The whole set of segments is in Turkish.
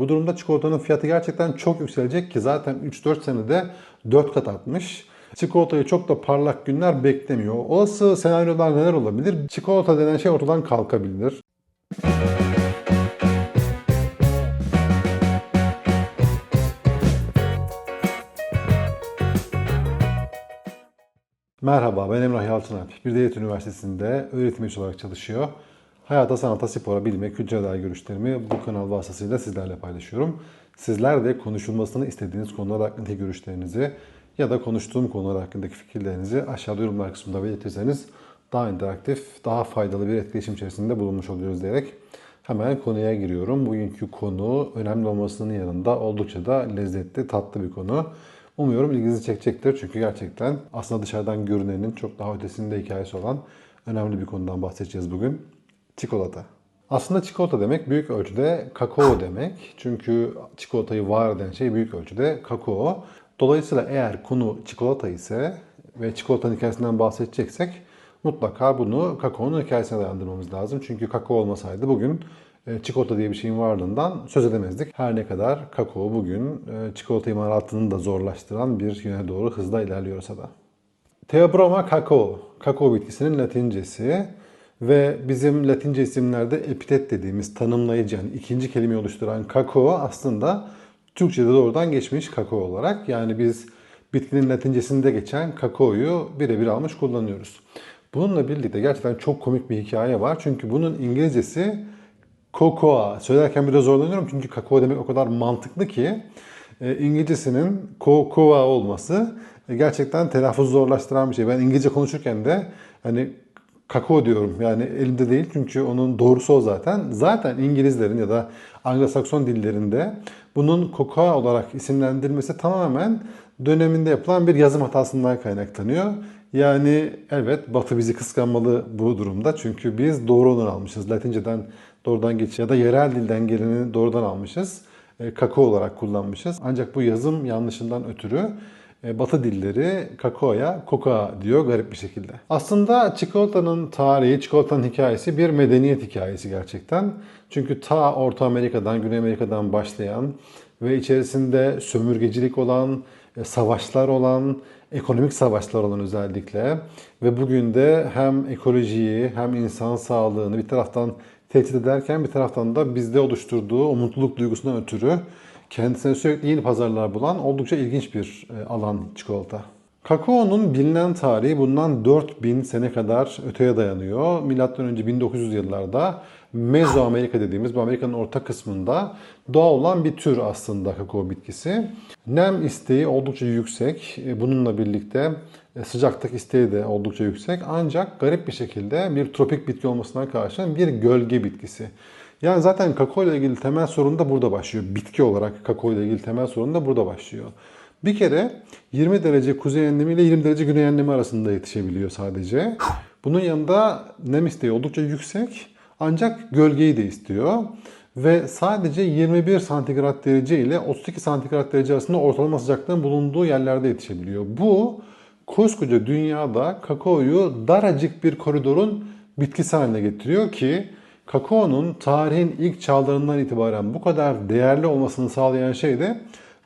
Bu durumda çikolatanın fiyatı gerçekten çok yükselecek ki zaten 3-4 senede 4 kat artmış. Çikolatayı çok da parlak günler beklemiyor. Olası senaryolar neler olabilir? Çikolata denen şey ortadan kalkabilir. Merhaba, ben Emrah Yalçınak. Bir Devlet Üniversitesi'nde öğretim üyesi olarak çalışıyor. Hayata, sanata, spora, bilime, kültüre dair görüşlerimi bu kanal vasıtasıyla sizlerle paylaşıyorum. Sizler de konuşulmasını istediğiniz konular hakkındaki görüşlerinizi ya da konuştuğum konular hakkındaki fikirlerinizi aşağıda yorumlar kısmında belirtirseniz daha interaktif, daha faydalı bir etkileşim içerisinde bulunmuş oluyoruz diyerek hemen konuya giriyorum. Bugünkü konu önemli olmasının yanında oldukça da lezzetli, tatlı bir konu. Umuyorum ilginizi çekecektir çünkü gerçekten aslında dışarıdan görünenin çok daha ötesinde hikayesi olan önemli bir konudan bahsedeceğiz bugün. Çikolata. Aslında çikolata demek büyük ölçüde kakao demek. Çünkü çikolatayı var eden şey büyük ölçüde kakao. Dolayısıyla eğer konu çikolata ise ve çikolatanın hikayesinden bahsedeceksek mutlaka bunu kakaonun hikayesine dayandırmamız lazım. Çünkü kakao olmasaydı bugün e, çikolata diye bir şeyin varlığından söz edemezdik. Her ne kadar kakao bugün e, çikolata imalatını da zorlaştıran bir yöne doğru hızla ilerliyorsa da. Theobroma kakao, kakao bitkisinin latincesi ve bizim latince isimlerde epitet dediğimiz tanımlayıcı yani ikinci kelimeyi oluşturan kakao aslında Türkçe'de doğrudan geçmiş kakao olarak. Yani biz bitkinin latincesinde geçen kakaoyu birebir almış kullanıyoruz. Bununla birlikte gerçekten çok komik bir hikaye var. Çünkü bunun İngilizcesi Cocoa. Söylerken biraz zorlanıyorum çünkü kakao demek o kadar mantıklı ki e, İngilizcesinin cocoa olması e, gerçekten telaffuz zorlaştıran bir şey. Ben İngilizce konuşurken de hani kakao diyorum yani elimde değil çünkü onun doğrusu o zaten. Zaten İngilizlerin ya da Anglo-Sakson dillerinde bunun cocoa olarak isimlendirmesi tamamen döneminde yapılan bir yazım hatasından kaynaklanıyor. Yani evet Batı bizi kıskanmalı bu durumda çünkü biz doğru olanı almışız. Latinceden doğrudan geç ya da yerel dilden geleni doğrudan almışız. E, kakao olarak kullanmışız. Ancak bu yazım yanlışından ötürü Batı dilleri kakaoya koka diyor garip bir şekilde. Aslında çikolatanın tarihi, çikolatanın hikayesi bir medeniyet hikayesi gerçekten. Çünkü ta Orta Amerika'dan, Güney Amerika'dan başlayan ve içerisinde sömürgecilik olan, e, savaşlar olan, ekonomik savaşlar olan özellikle ve bugün de hem ekolojiyi hem insan sağlığını bir taraftan tehdit ederken bir taraftan da bizde oluşturduğu o mutluluk duygusundan ötürü kendisine sürekli yeni pazarlar bulan oldukça ilginç bir e, alan çikolata. Kakaonun bilinen tarihi bundan 4000 sene kadar öteye dayanıyor. Milattan önce 1900 yıllarda Mezoamerika dediğimiz bu Amerika'nın orta kısmında doğal olan bir tür aslında kakao bitkisi. Nem isteği oldukça yüksek. E, bununla birlikte e, sıcaklık isteği de oldukça yüksek. Ancak garip bir şekilde bir tropik bitki olmasına karşın bir gölge bitkisi. Yani zaten kakao ile ilgili temel sorun da burada başlıyor. Bitki olarak kakao ile ilgili temel sorun da burada başlıyor. Bir kere 20 derece kuzey enlemi ile 20 derece güney enlemi arasında yetişebiliyor sadece. Bunun yanında nem isteği oldukça yüksek ancak gölgeyi de istiyor. Ve sadece 21 santigrat derece ile 32 santigrat derece arasında ortalama sıcaklığın bulunduğu yerlerde yetişebiliyor. Bu koskoca dünyada kakaoyu daracık bir koridorun bitkisi haline getiriyor ki kakaonun tarihin ilk çağlarından itibaren bu kadar değerli olmasını sağlayan şey de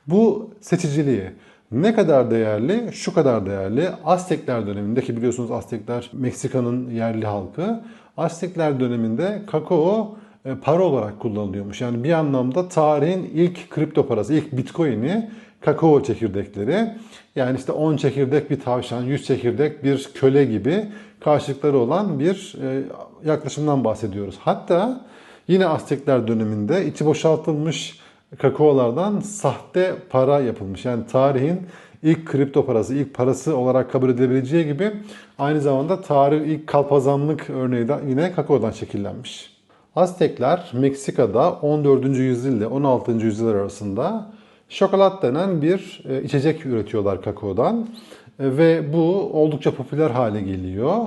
bu seçiciliği. Ne kadar değerli? Şu kadar değerli. Aztekler dönemindeki biliyorsunuz Aztekler Meksika'nın yerli halkı. Aztekler döneminde kakao e, para olarak kullanılıyormuş. Yani bir anlamda tarihin ilk kripto parası, ilk bitcoin'i kakao çekirdekleri. Yani işte 10 çekirdek bir tavşan, 100 çekirdek bir köle gibi karşılıkları olan bir e, yaklaşımdan bahsediyoruz. Hatta yine Aztekler döneminde içi boşaltılmış kakaolardan sahte para yapılmış. Yani tarihin ilk kripto parası, ilk parası olarak kabul edilebileceği gibi aynı zamanda tarih ilk kalpazanlık örneği de yine kakaodan şekillenmiş. Aztekler Meksika'da 14. yüzyıl ile 16. yüzyıl arasında şokolat denen bir e, içecek üretiyorlar kakaodan. E, ve bu oldukça popüler hale geliyor.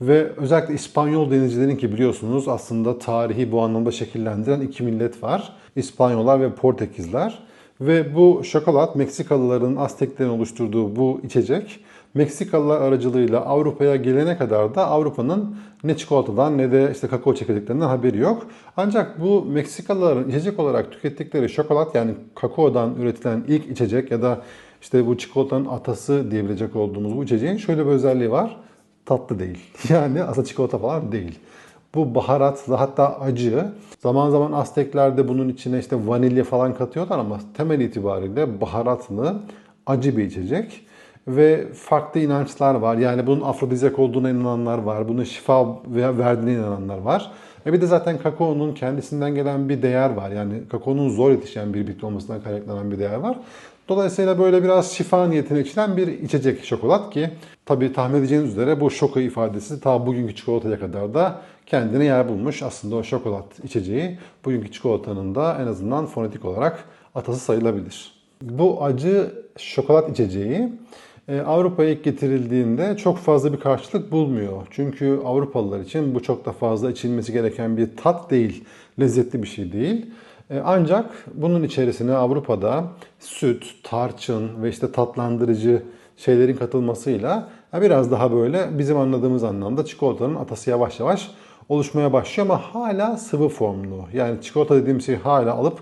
Ve özellikle İspanyol denizcilerin ki biliyorsunuz aslında tarihi bu anlamda şekillendiren iki millet var. İspanyollar ve Portekizler. Ve bu şokolat Meksikalıların, Azteklerin oluşturduğu bu içecek Meksikalılar aracılığıyla Avrupa'ya gelene kadar da Avrupa'nın ne çikolatadan ne de işte kakao çekirdeklerinden haberi yok. Ancak bu Meksikalıların içecek olarak tükettikleri şokolat yani kakaodan üretilen ilk içecek ya da işte bu çikolatanın atası diyebilecek olduğumuz bu içeceğin şöyle bir özelliği var. Tatlı değil. Yani aslında çikolata falan değil. Bu baharatlı hatta acı. Zaman zaman Aztekler de bunun içine işte vanilya falan katıyorlar ama temel itibariyle baharatlı acı bir içecek ve farklı inançlar var. Yani bunun afrodizyak olduğuna inananlar var. Bunun şifa verdiğine inananlar var. E bir de zaten kakaonun kendisinden gelen bir değer var. Yani kakaonun zor yetişen bir bitki olmasından kaynaklanan bir değer var. Dolayısıyla böyle biraz şifa niyetine içilen bir içecek şokolat ki tabii tahmin edeceğiniz üzere bu şoka ifadesi ta bugünkü çikolataya kadar da kendine yer bulmuş. Aslında o şokolat içeceği bugünkü çikolatanın da en azından fonetik olarak atası sayılabilir. Bu acı şokolat içeceği Avrupa'ya ilk getirildiğinde çok fazla bir karşılık bulmuyor. Çünkü Avrupalılar için bu çok da fazla içilmesi gereken bir tat değil, lezzetli bir şey değil. E, ancak bunun içerisine Avrupa'da süt, tarçın ve işte tatlandırıcı şeylerin katılmasıyla biraz daha böyle bizim anladığımız anlamda çikolatanın atası yavaş yavaş oluşmaya başlıyor ama hala sıvı formlu. Yani çikolata dediğim şey hala alıp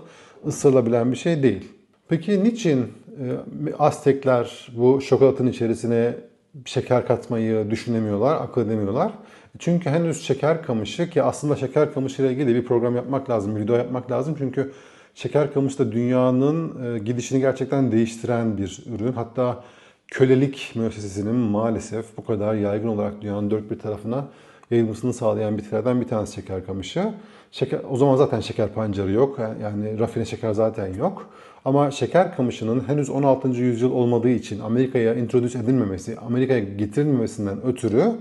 ısırılabilen bir şey değil. Peki niçin e, Aztekler bu şokolatın içerisine şeker katmayı düşünemiyorlar, akıl edemiyorlar? Çünkü henüz şeker kamışı ki aslında şeker kamışı ile ilgili bir program yapmak lazım, video yapmak lazım. Çünkü şeker kamışı da dünyanın e, gidişini gerçekten değiştiren bir ürün. Hatta kölelik müessesesinin maalesef bu kadar yaygın olarak dünyanın dört bir tarafına yayılmasını sağlayan bitkilerden bir tanesi şeker kamışı. Şeker, o zaman zaten şeker pancarı yok. Yani rafine şeker zaten yok. Ama şeker kamışının henüz 16. yüzyıl olmadığı için Amerika'ya introdüs edilmemesi, Amerika'ya getirilmemesinden ötürü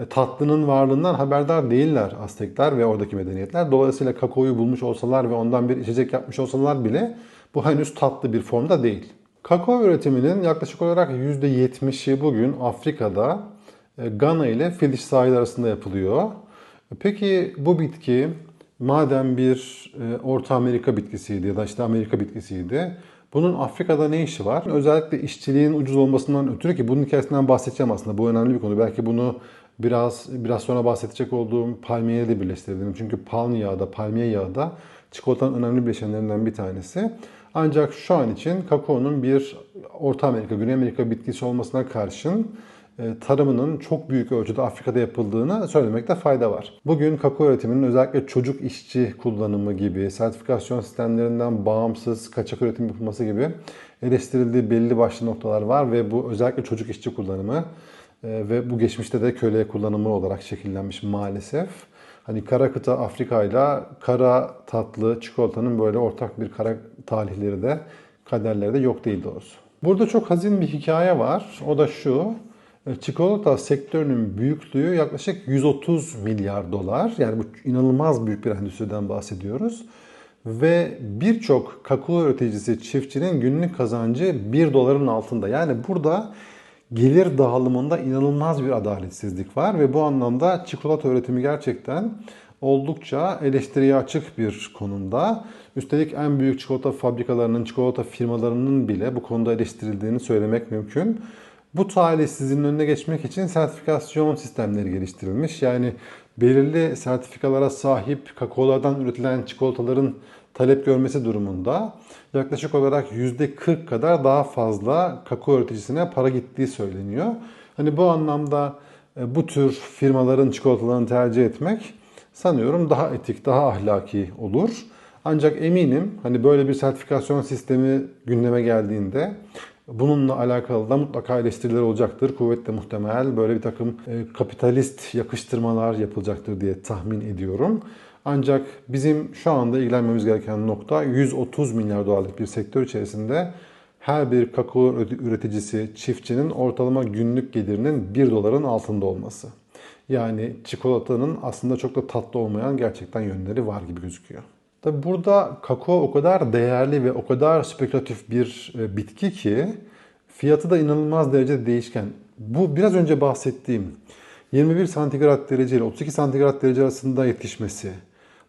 e, tatlının varlığından haberdar değiller Aztekler ve oradaki medeniyetler. Dolayısıyla kakaoyu bulmuş olsalar ve ondan bir içecek yapmış olsalar bile bu henüz tatlı bir formda değil. Kakao üretiminin yaklaşık olarak %70'i bugün Afrika'da e, Gana ile Filiş sahil arasında yapılıyor. Peki bu bitki madem bir e, Orta Amerika bitkisiydi ya da işte Amerika bitkisiydi. Bunun Afrika'da ne işi var? Özellikle işçiliğin ucuz olmasından ötürü ki bunun hikayesinden bahsedeceğim aslında. Bu önemli bir konu. Belki bunu biraz biraz sonra bahsedecek olduğum palmiye de birleştirebilirim. Çünkü palm yağı da, palmiye yağı da çikolatanın önemli bileşenlerinden bir tanesi. Ancak şu an için kakaonun bir Orta Amerika, Güney Amerika bitkisi olmasına karşın tarımının çok büyük ölçüde Afrika'da yapıldığını söylemekte fayda var. Bugün kakao üretiminin özellikle çocuk işçi kullanımı gibi, sertifikasyon sistemlerinden bağımsız kaçak üretim yapılması gibi eleştirildiği belli başlı noktalar var ve bu özellikle çocuk işçi kullanımı e, ve bu geçmişte de köle kullanımı olarak şekillenmiş maalesef. Hani kara kıta Afrika ile kara tatlı çikolatanın böyle ortak bir kara talihleri de kaderleri de yok değil doğrusu. Burada çok hazin bir hikaye var. O da şu. E, çikolata sektörünün büyüklüğü yaklaşık 130 milyar dolar. Yani bu inanılmaz büyük bir endüstriden bahsediyoruz. Ve birçok kakao üreticisi çiftçinin günlük kazancı 1 doların altında. Yani burada gelir dağılımında inanılmaz bir adaletsizlik var ve bu anlamda çikolata üretimi gerçekten oldukça eleştiriye açık bir konumda. Üstelik en büyük çikolata fabrikalarının, çikolata firmalarının bile bu konuda eleştirildiğini söylemek mümkün. Bu talihsizliğin önüne geçmek için sertifikasyon sistemleri geliştirilmiş. Yani belirli sertifikalara sahip kakaolardan üretilen çikolataların talep görmesi durumunda yaklaşık olarak %40 kadar daha fazla kakao üreticisine para gittiği söyleniyor. Hani bu anlamda e, bu tür firmaların çikolatalarını tercih etmek sanıyorum daha etik, daha ahlaki olur. Ancak eminim hani böyle bir sertifikasyon sistemi gündeme geldiğinde Bununla alakalı da mutlaka eleştiriler olacaktır. Kuvvetle muhtemel böyle bir takım e, kapitalist yakıştırmalar yapılacaktır diye tahmin ediyorum. Ancak bizim şu anda ilgilenmemiz gereken nokta 130 milyar dolarlık bir sektör içerisinde her bir kakao üreticisi, çiftçinin ortalama günlük gelirinin 1 doların altında olması. Yani çikolatanın aslında çok da tatlı olmayan gerçekten yönleri var gibi gözüküyor. Tabi burada kakao o kadar değerli ve o kadar spekülatif bir e, bitki ki fiyatı da inanılmaz derecede değişken. Bu biraz önce bahsettiğim 21 santigrat derece ile 32 santigrat derece arasında yetişmesi,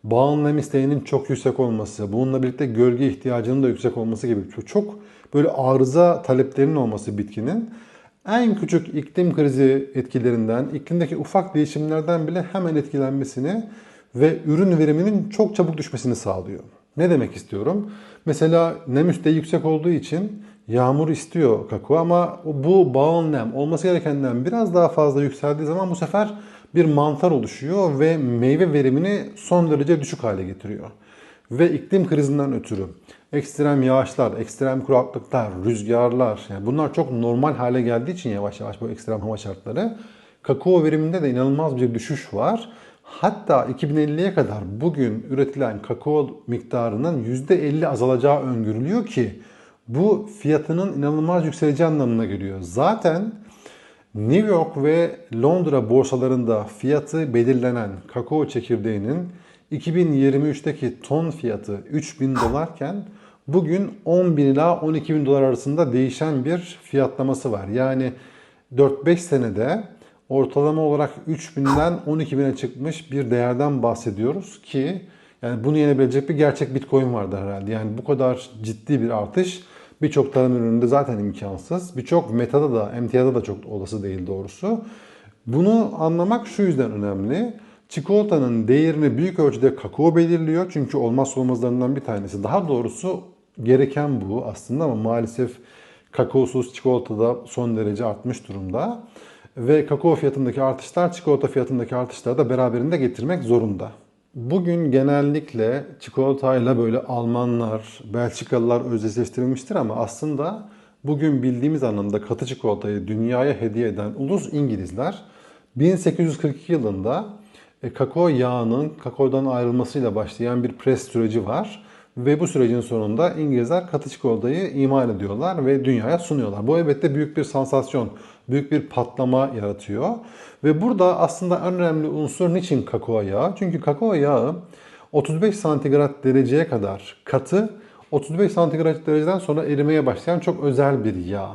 bağın nem isteğinin çok yüksek olması, bununla birlikte gölge ihtiyacının da yüksek olması gibi çok- böyle arıza taleplerinin olması bitkinin en küçük iklim krizi etkilerinden, iklimdeki ufak değişimlerden bile hemen etkilenmesini ve ürün veriminin çok çabuk düşmesini sağlıyor. Ne demek istiyorum? Mesela nem isteği yüksek olduğu için yağmur istiyor kakao ama bu bağın nem olması gerekenden biraz daha fazla yükseldiği zaman bu sefer bir mantar oluşuyor ve meyve verimini son derece düşük hale getiriyor. Ve iklim krizinden ötürü ekstrem yağışlar, ekstrem kuraklıklar, rüzgarlar yani bunlar çok normal hale geldiği için yavaş yavaş bu ekstrem hava şartları kakao veriminde de inanılmaz bir düşüş var. Hatta 2050'ye kadar bugün üretilen kakao miktarının %50 azalacağı öngörülüyor ki bu fiyatının inanılmaz yükseleceği anlamına geliyor. Zaten New York ve Londra borsalarında fiyatı belirlenen kakao çekirdeğinin 2023'teki ton fiyatı 3000 dolarken bugün 10 bin ila 12 bin dolar arasında değişen bir fiyatlaması var. Yani 4-5 senede ortalama olarak 3000'den 12.000'e çıkmış bir değerden bahsediyoruz ki yani bunu yenebilecek bir gerçek Bitcoin vardı herhalde. Yani bu kadar ciddi bir artış birçok tarım ürününde zaten imkansız. Birçok metada da, emtiyada da çok olası değil doğrusu. Bunu anlamak şu yüzden önemli. Çikolatanın değerini büyük ölçüde kakao belirliyor. Çünkü olmazsa olmazlarından bir tanesi. Daha doğrusu gereken bu aslında ama maalesef kakaosuz çikolata da son derece artmış durumda. Ve kakao fiyatındaki artışlar çikolata fiyatındaki artışları da beraberinde getirmek zorunda. Bugün genellikle çikolatayla böyle Almanlar, Belçikalılar özdeşleştirilmiştir ama aslında bugün bildiğimiz anlamda katı çikolatayı dünyaya hediye eden ulus İngilizler 1842 yılında e, kakao yağının kakaodan ayrılmasıyla başlayan bir pres süreci var. Ve bu sürecin sonunda İngilizler katı çikolatayı imal ediyorlar ve dünyaya sunuyorlar. Bu elbette büyük bir sansasyon, büyük bir patlama yaratıyor. Ve burada aslında en önemli unsur niçin kakao yağı? Çünkü kakao yağı 35 santigrat dereceye kadar katı, 35 santigrat dereceden sonra erimeye başlayan çok özel bir yağ.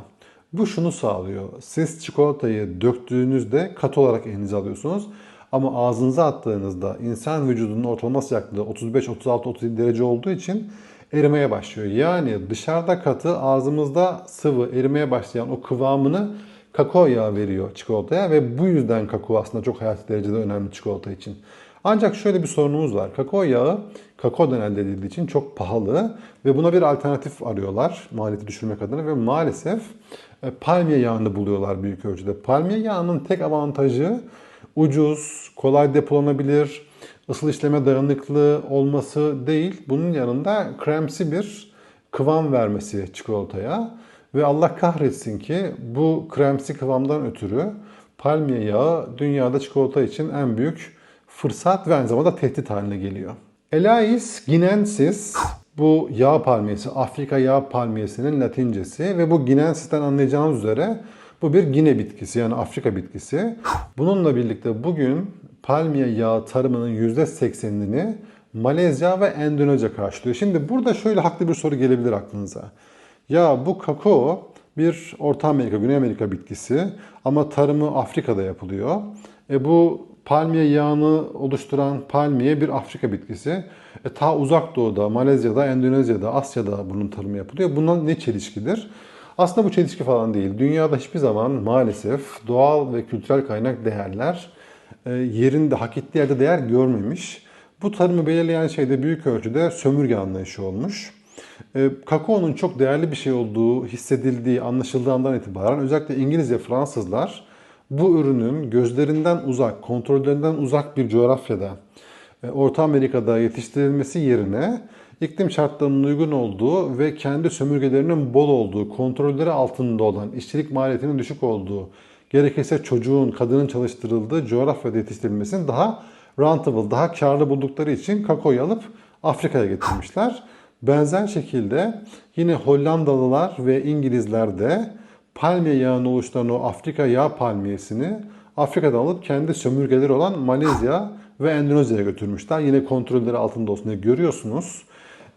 Bu şunu sağlıyor. Siz çikolatayı döktüğünüzde katı olarak elinize alıyorsunuz. Ama ağzınıza attığınızda insan vücudunun ortalama sıcaklığı 35, 36, 37 derece olduğu için erimeye başlıyor. Yani dışarıda katı, ağzımızda sıvı erimeye başlayan o kıvamını kakao yağı veriyor çikolataya ve bu yüzden kakao aslında çok hayati derecede önemli çikolata için. Ancak şöyle bir sorunumuz var. Kakao yağı kakaodan elde edildiği için çok pahalı ve buna bir alternatif arıyorlar maliyeti düşürmek adına ve maalesef e, palmiye yağını buluyorlar büyük ölçüde. Palmiye yağının tek avantajı ucuz, kolay depolanabilir, ısıl işleme dayanıklı olması değil. Bunun yanında kremsi bir kıvam vermesi çikolataya. Ve Allah kahretsin ki bu kremsi kıvamdan ötürü palmiye yağı dünyada çikolata için en büyük fırsat ve aynı zamanda tehdit haline geliyor. Elais guinensis bu yağ palmiyesi, Afrika yağ palmiyesinin latincesi ve bu guinensis'ten anlayacağınız üzere bu bir Gine bitkisi yani Afrika bitkisi. Bununla birlikte bugün palmiye yağı tarımının %80'ini Malezya ve Endonezya karşılıyor. Şimdi burada şöyle haklı bir soru gelebilir aklınıza. Ya bu kakao bir Orta Amerika, Güney Amerika bitkisi ama tarımı Afrika'da yapılıyor. E bu palmiye yağını oluşturan palmiye bir Afrika bitkisi. E ta uzak doğuda, Malezya'da, Endonezya'da, Asya'da bunun tarımı yapılıyor. Bundan ne çelişkidir? Aslında bu çelişki falan değil. Dünyada hiçbir zaman maalesef doğal ve kültürel kaynak değerler e, yerinde, hak ettiği yerde değer görmemiş. Bu tarımı belirleyen şey de büyük ölçüde sömürge anlayışı olmuş. E, Kakaonun çok değerli bir şey olduğu hissedildiği, anlaşıldığından itibaren özellikle İngiliz ve Fransızlar bu ürünün gözlerinden uzak, kontrollerinden uzak bir coğrafyada, e, Orta Amerika'da yetiştirilmesi yerine iklim şartlarının uygun olduğu ve kendi sömürgelerinin bol olduğu, kontrolleri altında olan, işçilik maliyetinin düşük olduğu, gerekirse çocuğun, kadının çalıştırıldığı coğrafyada yetiştirilmesini daha rentable, daha karlı buldukları için kakaoyu alıp Afrika'ya getirmişler. Benzer şekilde yine Hollandalılar ve İngilizler de palmiye yağını oluşturan o Afrika yağ palmiyesini Afrika'dan alıp kendi sömürgeleri olan Malezya ve Endonezya'ya götürmüşler. Yine kontrolleri altında olsun diye görüyorsunuz.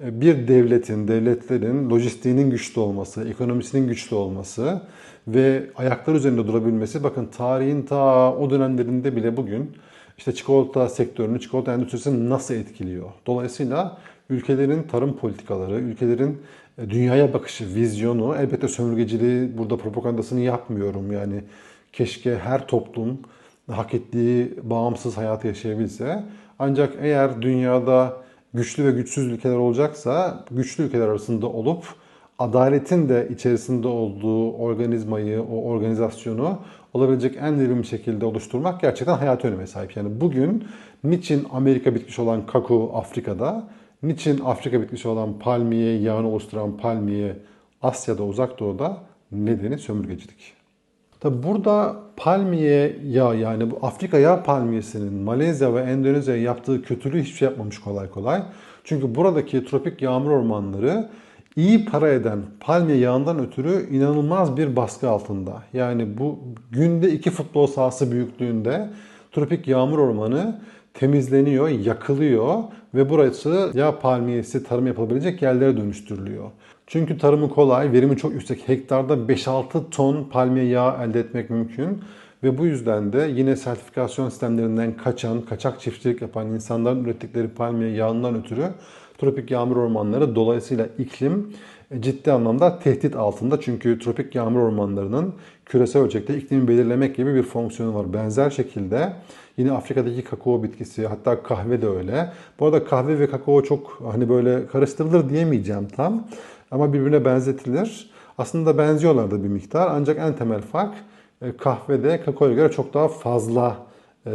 Bir devletin, devletlerin lojistiğinin güçlü olması, ekonomisinin güçlü olması ve ayaklar üzerinde durabilmesi bakın tarihin ta o dönemlerinde bile bugün işte çikolata sektörünü, çikolata endüstrisini nasıl etkiliyor? Dolayısıyla ülkelerin tarım politikaları, ülkelerin e, dünyaya bakışı, vizyonu, elbette sömürgeciliği burada propagandasını yapmıyorum. Yani keşke her toplum hak ettiği bağımsız hayatı yaşayabilse. Ancak eğer dünyada güçlü ve güçsüz ülkeler olacaksa güçlü ülkeler arasında olup adaletin de içerisinde olduğu organizmayı, o organizasyonu olabilecek en verimli şekilde oluşturmak gerçekten hayat öneme sahip. Yani bugün niçin Amerika bitmiş olan kakao Afrika'da, niçin Afrika bitmiş olan palmiye yağını oluşturan palmiye Asya'da, Uzak Doğu'da nedeni sömürgecilik. Tabi burada palmiye yağı yani bu Afrika yağ palmiyesinin Malezya ve Endonezya'ya yaptığı kötülüğü hiçbir şey yapmamış kolay kolay. Çünkü buradaki tropik yağmur ormanları iyi para eden palmiye yağından ötürü inanılmaz bir baskı altında. Yani bu günde iki futbol sahası büyüklüğünde tropik yağmur ormanı temizleniyor, yakılıyor ve burası yağ palmiyesi tarım yapılabilecek yerlere dönüştürülüyor. Çünkü tarımı kolay, verimi çok yüksek. Hektarda 5-6 ton palmiye yağı elde etmek mümkün. Ve bu yüzden de yine sertifikasyon sistemlerinden kaçan, kaçak çiftçilik yapan insanların ürettikleri palmiye yağından ötürü tropik yağmur ormanları dolayısıyla iklim e, ciddi anlamda tehdit altında. Çünkü tropik yağmur ormanlarının küresel ölçekte iklimi belirlemek gibi bir fonksiyonu var. Benzer şekilde yine Afrika'daki kakao bitkisi hatta kahve de öyle. Bu arada kahve ve kakao çok hani böyle karıştırılır diyemeyeceğim tam. Ama birbirine benzetilir. Aslında benziyorlar da bir miktar ancak en temel fark e, kahvede kakaoya göre çok daha fazla e,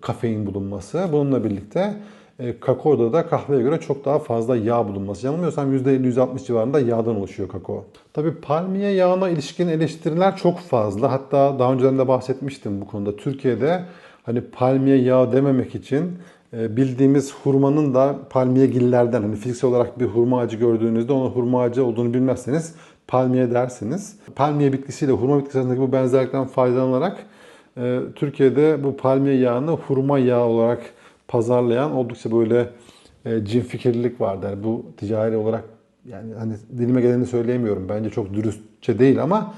kafein bulunması. Bununla birlikte e, kakaoda da kahveye göre çok daha fazla yağ bulunması. Yanılmıyorsam %50-%60 civarında yağdan oluşuyor kakao. Tabii palmiye yağına ilişkin eleştiriler çok fazla. Hatta daha önceden de bahsetmiştim bu konuda. Türkiye'de hani palmiye yağı dememek için e, bildiğimiz hurmanın da palmiye gillerden hani fiziksel olarak bir hurma ağacı gördüğünüzde ona hurma ağacı olduğunu bilmezseniz palmiye dersiniz. Palmiye bitkisiyle hurma bitkisi arasındaki bu benzerlikten faydalanarak e, Türkiye'de bu palmiye yağını hurma yağı olarak pazarlayan oldukça böyle e, cin fikirlilik vardı. Yani bu ticari olarak yani hani dilime geleni söyleyemiyorum. Bence çok dürüstçe değil ama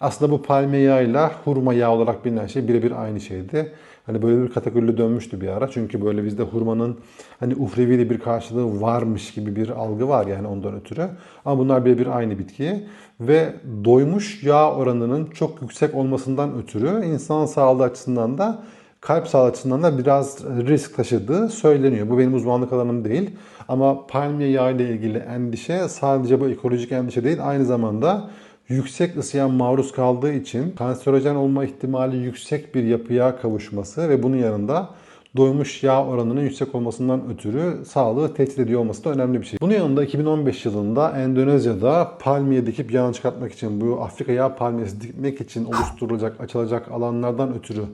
aslında bu palmiye yağıyla hurma yağı olarak bilinen şey birebir aynı şeydi. Hani böyle bir kategorili dönmüştü bir ara. Çünkü böyle bizde hurmanın hani uhrevi de bir karşılığı varmış gibi bir algı var yani ondan ötürü. Ama bunlar birebir aynı bitki. Ve doymuş yağ oranının çok yüksek olmasından ötürü insan sağlığı açısından da kalp sağlığı açısından da biraz risk taşıdığı söyleniyor. Bu benim uzmanlık alanım değil. Ama palmiye yağı ile ilgili endişe sadece bu ekolojik endişe değil aynı zamanda yüksek ısıya maruz kaldığı için kanserojen olma ihtimali yüksek bir yapıya kavuşması ve bunun yanında doymuş yağ oranının yüksek olmasından ötürü sağlığı tehdit ediyor olması da önemli bir şey. Bunun yanında 2015 yılında Endonezya'da palmiye dikip yağını çıkartmak için bu Afrika yağ palmiyesi dikmek için oluşturulacak, açılacak alanlardan ötürü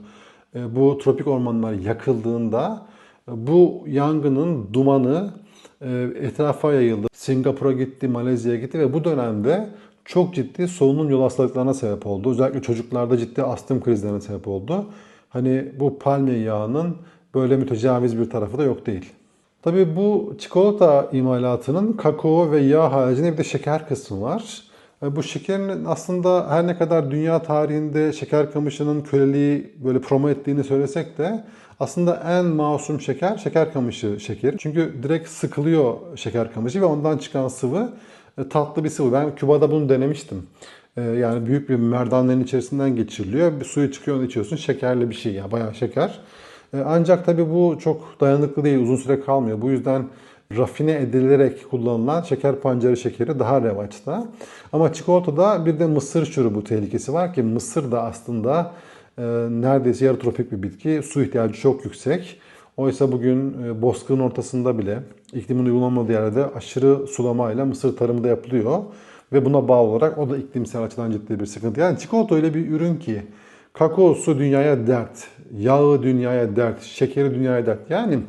e, bu tropik ormanlar yakıldığında e, bu yangının dumanı e, etrafa yayıldı. Singapur'a gitti, Malezya'ya gitti ve bu dönemde çok ciddi solunum yol hastalıklarına sebep oldu. Özellikle çocuklarda ciddi astım krizlerine sebep oldu. Hani bu palmiye yağının böyle mütecaviz bir tarafı da yok değil. Tabii bu çikolata imalatının kakao ve yağ haricinde bir de şeker kısmı var. E, bu şekerin aslında her ne kadar dünya tarihinde şeker kamışının köleliği böyle promo ettiğini söylesek de aslında en masum şeker şeker kamışı şekeri. Çünkü direkt sıkılıyor şeker kamışı ve ondan çıkan sıvı tatlı bir sıvı. Ben Küba'da bunu denemiştim. E, yani büyük bir merdanların içerisinden geçiriliyor. Bir suyu çıkıyor onu içiyorsun. Şekerli bir şey ya bayağı şeker. Ancak tabii bu çok dayanıklı değil. Uzun süre kalmıyor. Bu yüzden rafine edilerek kullanılan şeker pancarı şekeri daha revaçta. Ama çikolatada bir de mısır şurubu tehlikesi var ki mısır da aslında e, neredeyse yarı tropik bir bitki. Su ihtiyacı çok yüksek. Oysa bugün e, bozkırın ortasında bile iklimin uygulanmadığı yerde aşırı sulamayla mısır tarımı da yapılıyor. Ve buna bağlı olarak o da iklimsel açıdan ciddi bir sıkıntı. Yani çikolata öyle bir ürün ki kakaosu dünyaya dert, yağı dünyaya dert, şekeri dünyaya dert. Yani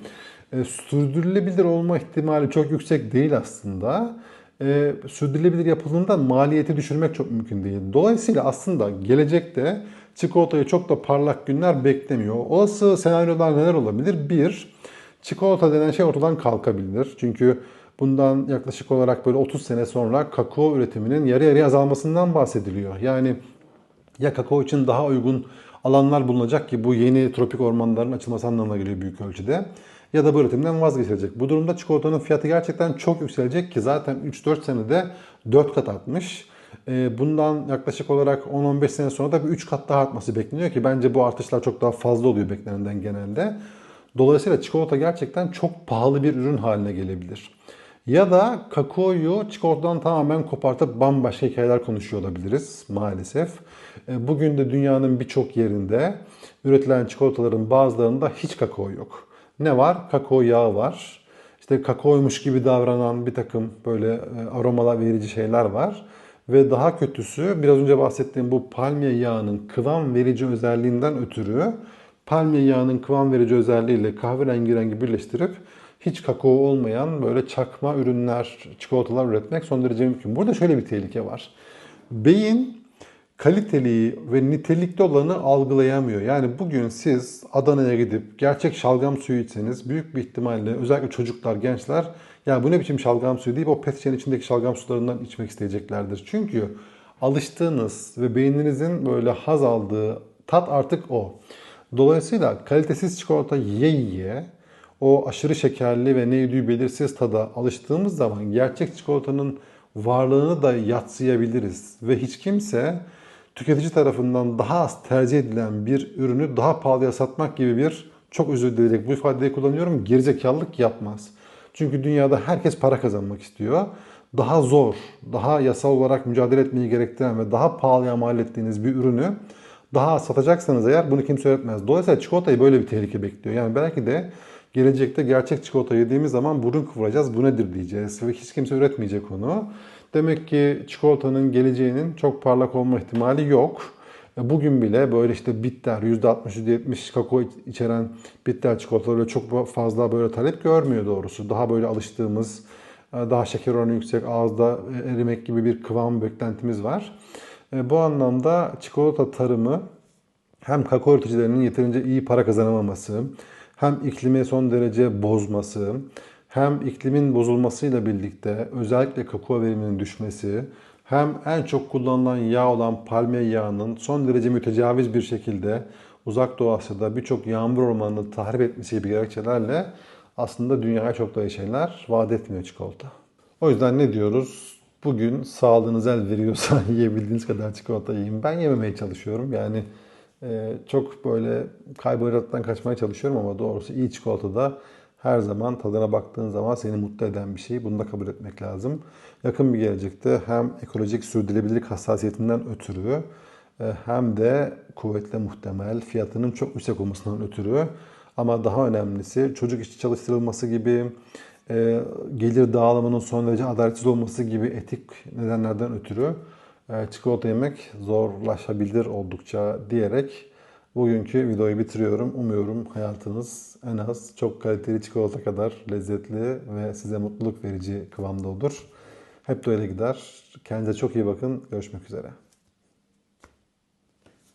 e, sürdürülebilir olma ihtimali çok yüksek değil aslında. E, sürdürülebilir yapıldığında maliyeti düşürmek çok mümkün değil. Dolayısıyla aslında gelecekte çikolatayı çok da parlak günler beklemiyor. Olası senaryolar neler olabilir? Bir, çikolata denen şey ortadan kalkabilir. Çünkü bundan yaklaşık olarak böyle 30 sene sonra kakao üretiminin yarı yarıya azalmasından bahsediliyor. Yani ya kakao için daha uygun alanlar bulunacak ki bu yeni tropik ormanların açılması anlamına geliyor büyük ölçüde. Ya da bu üretimden vazgeçilecek. Bu durumda çikolatanın fiyatı gerçekten çok yükselecek ki zaten 3-4 senede 4 kat artmış. Ee, Bundan yaklaşık olarak 10-15 sene sonra da bir 3 kat daha artması bekleniyor ki bence bu artışlar çok daha fazla oluyor beklenenden genelde. Dolayısıyla çikolata gerçekten çok pahalı bir ürün haline gelebilir. Ya da kakaoyu çikolatadan tamamen kopartıp bambaşka hikayeler konuşuyor olabiliriz maalesef. E, Bugün de dünyanın birçok yerinde üretilen çikolataların bazılarında hiç kakao yok. Ne var? Kakao yağı var. İşte kakaoymuş gibi davranan bir takım böyle e, aromalar verici şeyler var. Ve daha kötüsü biraz önce bahsettiğim bu palmiye yağının kıvam verici özelliğinden ötürü palmiye yağının kıvam verici özelliğiyle kahverengi rengi birleştirip hiç kakao olmayan böyle çakma ürünler, çikolatalar üretmek son derece mümkün. Burada şöyle bir tehlike var. Beyin kaliteli ve nitelikli olanı algılayamıyor. Yani bugün siz Adana'ya gidip gerçek şalgam suyu içseniz büyük bir ihtimalle özellikle çocuklar, gençler ya bu ne biçim şalgam suyu deyip o pet şişenin içindeki şalgam sularından içmek isteyeceklerdir. Çünkü alıştığınız ve beyninizin böyle haz aldığı tat artık o. Dolayısıyla kalitesiz çikolata yiye yiye o aşırı şekerli ve neydi belirsiz tada alıştığımız zaman gerçek çikolatanın varlığını da yatsıyabiliriz. Ve hiç kimse tüketici tarafından daha az tercih edilen bir ürünü daha pahalıya satmak gibi bir çok özür dileyerek bu ifadeyi kullanıyorum gerizekalılık yapmaz. Çünkü dünyada herkes para kazanmak istiyor. Daha zor, daha yasal olarak mücadele etmeyi gerektiren ve daha pahalıya mal ettiğiniz bir ürünü daha satacaksanız eğer bunu kimse üretmez. Dolayısıyla çikolatayı böyle bir tehlike bekliyor. Yani belki de gelecekte gerçek çikolata yediğimiz zaman burun kıvıracağız. Bu nedir diyeceğiz ve hiç kimse üretmeyecek onu. Demek ki çikolatanın geleceğinin çok parlak olma ihtimali yok. E, Bugün bile böyle işte bitter %60 %70 kakao içeren bitter çikolataları çok fazla böyle talep görmüyor doğrusu. Daha böyle alıştığımız e, daha şeker oranı yüksek ağızda erimek gibi bir kıvam beklentimiz var. E, Bu anlamda çikolata tarımı hem kakao üreticilerinin yeterince iyi para kazanamaması, hem iklimi son derece bozması, hem iklimin bozulmasıyla birlikte özellikle kakao veriminin düşmesi, hem en çok kullanılan yağ olan palmiye yağının son derece mütecaviz bir şekilde uzak Doğu Asya'da birçok yağmur ormanını tahrip etmesi gibi gerekçelerle aslında dünyaya çok da şeyler vaat etmiyor çikolata. O yüzden ne diyoruz? Bugün sağlığınız el veriyorsa yiyebildiğiniz kadar çikolata yiyin. Ben yememeye çalışıyorum. Yani e, çok böyle karbonhidrattan kaçmaya çalışıyorum ama doğrusu iyi çikolata da her zaman tadına baktığın zaman seni mutlu eden bir şey. Bunu da kabul etmek lazım. Yakın bir gelecekte hem ekolojik sürdürülebilirlik hassasiyetinden ötürü e, hem de kuvvetle muhtemel fiyatının çok yüksek olmasından ötürü ama daha önemlisi çocuk işçi çalıştırılması gibi e, gelir dağılımının son derece adaletsiz olması gibi etik nedenlerden ötürü e, çikolata yemek zorlaşabilir oldukça diyerek bugünkü videoyu bitiriyorum. Umuyorum hayatınız en az çok kaliteli çikolata kadar lezzetli ve size mutluluk verici kıvamda olur. Hep de öyle gider. Kendinize çok iyi bakın. Görüşmek üzere.